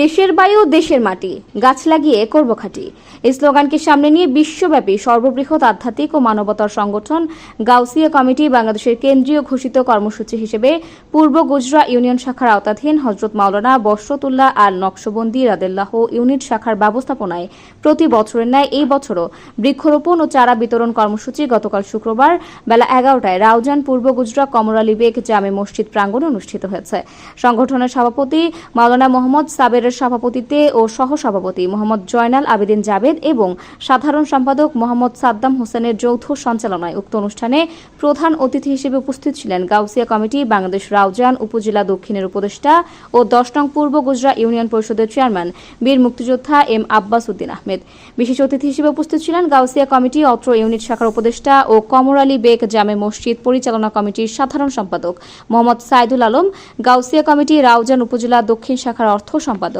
দেশের বায়ু, দেশের মাটি। গাছ লাগিয়ে করব খাঁটি। এই স্লোগানকে সামনে নিয়ে বিশ্বব্যাপী সর্ববৃহৎ আধ্যাত্মিক ও মানবতার সংগঠন গাউসিয়া কমিটি বাংলাদেশের কেন্দ্রীয় ঘোষিত কর্মসূচি হিসেবে পূর্ব গুজরা ইউনিয়ন শাখার আওতাধীন হজরত মাওলানা বশরতুল্লাহ আর নকশবন্দি রাদেল্লাহ ইউনিট শাখার ব্যবস্থাপনায় প্রতি বছরের ন্যায় এই বছরও বৃক্ষরোপণ ও চারা বিতরণ কর্মসূচি গতকাল শুক্রবার বেলা এগারোটায় রাউজান, পূর্ব গুজরা কমরালী বেগ জামে মসজিদ প্রাঙ্গণে অনুষ্ঠিত হয়েছে। সংগঠনের সভাপতি মাওলানা মোহাম্মদ সাবেরের সভাপতিত্বে ও সহসভাপতি মোহাম্মদ জয়নাল আবেদিন জাবেদ এবং সাধারণ সম্পাদক মোহাম্মদ সাদ্দাম হোসেনের যৌথ সঞ্চালনায় উক্ত অনুষ্ঠানে প্রধান অতিথি হিসেবে উপস্থিত ছিলেন গাউসিয়া কমিটি বাংলাদেশ রাউজান উপজেলা দক্ষিণের উপদেষ্টা ও দশ নং পূর্ব গুজরা ইউনিয়ন পরিষদের চেয়ারম্যান বীর মুক্তিযোদ্ধা এম আব্বাস উদ্দিন আহমেদ। বিশেষ অতিথি হিসেবে উপস্থিত ছিলেন গাউসিয়া কমিটি অত্র ইউনিট শাখার উপদেষ্টা ও কমর আলী বেগ জামে মসজিদ পরিচালনা কমিটির সাধারণ সম্পাদক মোহাম্মদ সাইদুল আলম, গাউসিয়া কমিটি রাউজান উপজেলা দক্ষিণ শাখার অর্থ সম্পাদক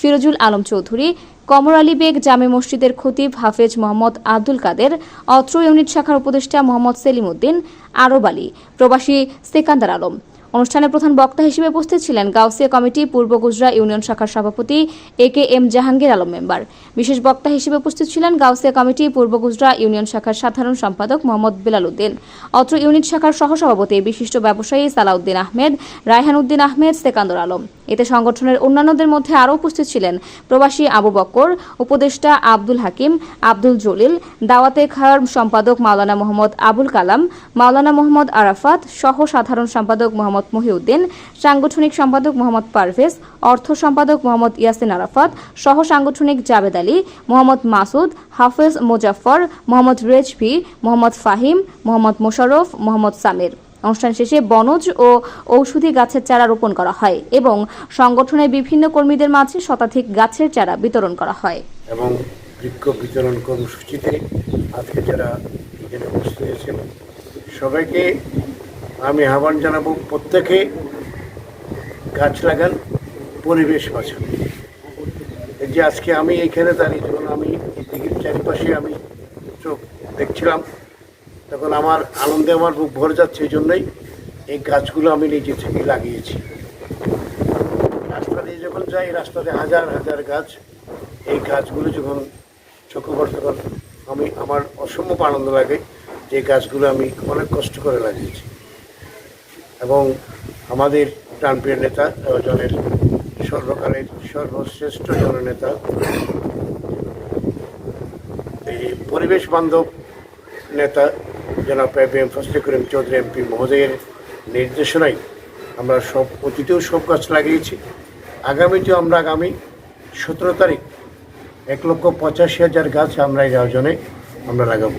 ফিরোজুল আলম চৌধুরী, কমর আলী বেগ, জামে মসজিদের খতিব হাফেজ মোহাম্মদ আব্দুল কাদের, অত্র ইউনিট শাখার উপদেষ্টা মোহাম্মদ সেলিম উদ্দিন, আরব আলী, প্রবাসী সেকান্দার আলম। অনুষ্ঠানে প্রধান বক্তা হিসেবে উপস্থিত ছিলেন গাউসিয়া কমিটি পূর্ব গুজরা ইউনিয়ন শাখার সভাপতি A K M Jahangir Alam member. বিশেষ বক্তা হিসেবে উপস্থিত ছিলেন গাউসিয়া কমিটি পূর্ব গুজরা ইউনিয়ন শাখার সাধারণ সম্পাদক মোহাম্মদ বেলাল উদ্দিন। অত্র ইউনিট শাখার সহসভাপতি বিশিষ্ট ব্যবসায়ী সালাউদ্দিন আহমেদ, রায়হান উদ্দিন আহমেদ, সেকান্দর আলম। এতে সংগঠনের অন্যান্যদের মধ্যে আরও উপস্থিত ছিলেন প্রবাসী আবু বক্কর, উপদেষ্টা আব্দুল হাকিম, আব্দুল জলিল, দাওয়াতে খায়র সম্পাদক মাওলানা মোহাম্মদ আবুল কালাম, মাওলানা মোহাম্মদ আরাফাত, সহ সাধারণ সম্পাদক মোহাম্মদ মহিউদ্দিন, সাংগঠনিক সম্পাদক মোহাম্মদ পারভেজ, অর্থ সম্পাদক মোহাম্মদ ইয়াসিন আরাফাত, সহ সাংগঠনিক জাবেদ আলী, মোহাম্মদ মাসুদ, হাফেজ মোজাফফর, মোহাম্মদ রেজভি, মোহাম্মদ ফাহিম, মোহাম্মদ মোশাররফ, মোহাম্মদ সামির। অনুষ্ঠান শেষে বনজ ও ঔষধি গাছের চারা রোপণ করা হয় এবং সংগঠনের বিভিন্ন কর্মীদের মাঝে শতাধিক গাছের চারা বিতরণ করা হয়। এবং বৃক্ষ বিতরণ কর্মসূচিতে আজকে যারা এখানে উপস্থিত হয়েছেন, সবাইকে আমি আহ্বান জানাব প্রত্যেকে গাছ লাগান, পরিবেশ বাঁচান। এই যে আজকে আমি এইখানে দাঁড়িয়ে, যখন আমি দিঘির চারিপাশে আমি চোখ দেখছিলাম, তখন আমার আনন্দে আমার বুক ভরে যাচ্ছে, এই জন্যই এই গাছগুলো আমি নিজে থেকে লাগিয়েছি। রাস্তা দিয়ে যখন যাই, রাস্তাতে হাজার হাজার গাছ, এই গাছগুলো যখন চোখে পড়ে, তখন আমি, আমার অসম্ভব আনন্দ লাগে যে গাছগুলো আমি অনেক কষ্ট করে লাগিয়েছি। এবং আমাদের প্রাণপ্রিয় নেতা জনের সর্বকালের সর্বশ্রেষ্ঠ জননেতা, এই পরিবেশ বান্ধব নেতা জনাব এম ফজলে করিম চৌধুরী এমপি মহোদয়ের নির্দেশনায় আমরা সব অতীতেও সব গাছ লাগিয়েছি। আগামীতেও আমরা আগামী সতেরো তারিখ এক লক্ষ পঁচাশি হাজার গাছ আমরা এই আয়োজনে আমরা লাগাবো।